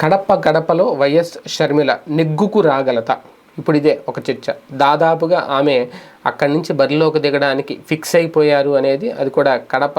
కడప గడపలో వైఎస్ షర్మిల నెగ్గుకు రాగలత. ఇప్పుడు ఇదే ఒక చర్చ. దాదాపుగా ఆమె అక్కడి నుంచి బరిలోకి దిగడానికి ఫిక్స్ అయిపోయారు అనేది అది కూడా కడప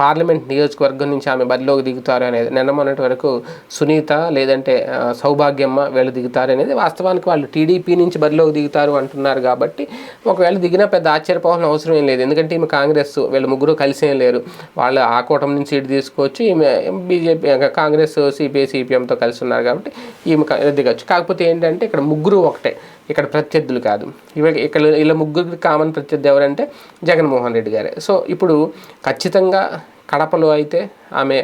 పార్లమెంట్ నియోజకవర్గం నుంచి ఆమె బరిలోకి దిగుతారు అనేది నిన్న మొన్నటి వరకు సునీత లేదంటే సౌభాగ్యమ్మ వీళ్ళు దిగుతారు అనేది వాస్తవానికి వాళ్ళు టీడీపీ నుంచి బరిలోకి దిగుతారు అంటున్నారు కాబట్టి ఒకవేళ దిగినా పెద్ద ఆశ్చర్యపోవాల్సిన అవసరం ఏం లేదు. ఎందుకంటే ఈమె కాంగ్రెస్ వీళ్ళు ముగ్గురు కలిసేం లేరు. వాళ్ళు ఆ కూటమి నుంచి ఇటు తీసుకోవచ్చు ఈమె బీజేపీ కాంగ్రెస్ సిపిఐ సిపిఎంతో కలిసి ఉన్నారు కాబట్టి ఈమె దిగచ్చు. కాకపోతే ఏంటంటే ఇక్కడ ముగ్గురు ఒకటే ఇక్కడ ప్రత్యర్థులు కాదు. ఇవి ఇక్కడ ఇలా ముగ్గురికి కామన్ ప్రత్యర్థి ఎవరంటే జగన్మోహన్ రెడ్డి గారే. సో ఇప్పుడు ఖచ్చితంగా కడపలో అయితే ఆమె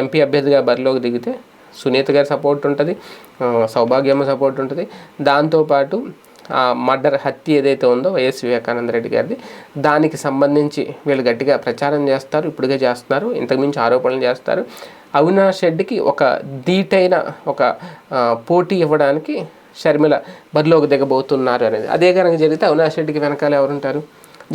ఎంపీ అభ్యర్థిగా బరిలోకి దిగితే సునీత గారి సపోర్ట్ ఉంటుంది సౌభాగ్యమ్మ సపోర్ట్ ఉంటుంది. దాంతోపాటు ఆ మర్డర్ హత్య ఏదైతే ఉందో వైఎస్ వివేకానంద రెడ్డి గారిది దానికి సంబంధించి వీళ్ళు గట్టిగా ప్రచారం చేస్తారు ఇప్పుడుగా చేస్తున్నారు ఇంతకుమించి ఆరోపణలు చేస్తారు. అవినాష్ రెడ్డికి ఒక ధీటైన ఒక పోటీ ఇవ్వడానికి షర్మిల బరిలోకి దిగబోతున్నారు అనేది. అదే కనుక జరిగితే అవినాష్ రెడ్డికి వెనకాల ఎవరుంటారు?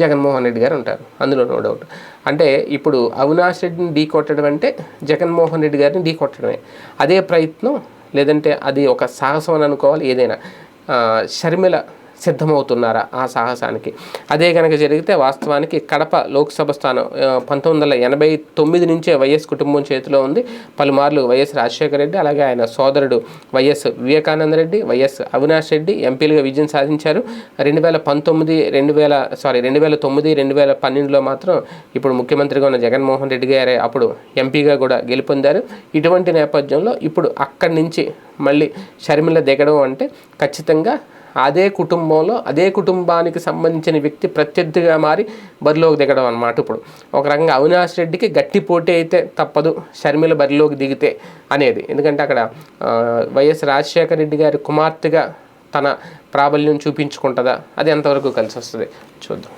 జగన్మోహన్ రెడ్డి గారు ఉంటారు. అందులో నో డౌట్ అంటే ఇప్పుడు అవినాష్ రెడ్డిని ఢీ కొట్టడం అంటే జగన్మోహన్ రెడ్డి గారిని ఢీ కొట్టడమే. అదే ప్రయత్నం లేదంటే అది ఒక సాహసం అని అనుకోవాలి ఏదైనా. షర్మిల సిద్ధమవుతున్నారా ఆ సాహసానికి? అదే కనుక జరిగితే వాస్తవానికి కడప లోక్సభ స్థానం పంతొమ్మిది వందల ఎనభై తొమ్మిది నుంచే వైఎస్ కుటుంబం చేతిలో ఉంది. పలుమార్లు వైఎస్ రాజశేఖర రెడ్డి అలాగే ఆయన సోదరుడు వైఎస్ వివేకానంద రెడ్డి వైఎస్ అవినాష్ రెడ్డి ఎంపీలుగా విజయం సాధించారు. రెండు వేల పంతొమ్మిది రెండు వేల సారీ రెండు వేల తొమ్మిది రెండు వేల పన్నెండులో మాత్రం ఇప్పుడు ముఖ్యమంత్రిగా ఉన్న జగన్మోహన్ రెడ్డి గారే అప్పుడు ఎంపీగా కూడా గెలుపొందారు. ఇటువంటి నేపథ్యంలో ఇప్పుడు అక్కడి నుంచి మళ్ళీ షర్మిల దిగడం అంటే ఖచ్చితంగా అదే కుటుంబంలో అదే కుటుంబానికి సంబంధించిన వ్యక్తి ప్రత్యర్థిగా మారి బరిలోకి దిగడం అన్నమాట ఇప్పుడు. ఒక రకంగా అవినాష్ రెడ్డికి గట్టి పోటీ అయితే తప్పదు షర్మిల బరిలోకి దిగితే అనేది. ఎందుకంటే అక్కడ వైఎస్ రాజశేఖర రెడ్డి గారి కుమార్తెగా తన ప్రాబల్యం చూపించుకుంటుందా? అది ఎంతవరకు కలిసి వస్తుంది చూద్దాం.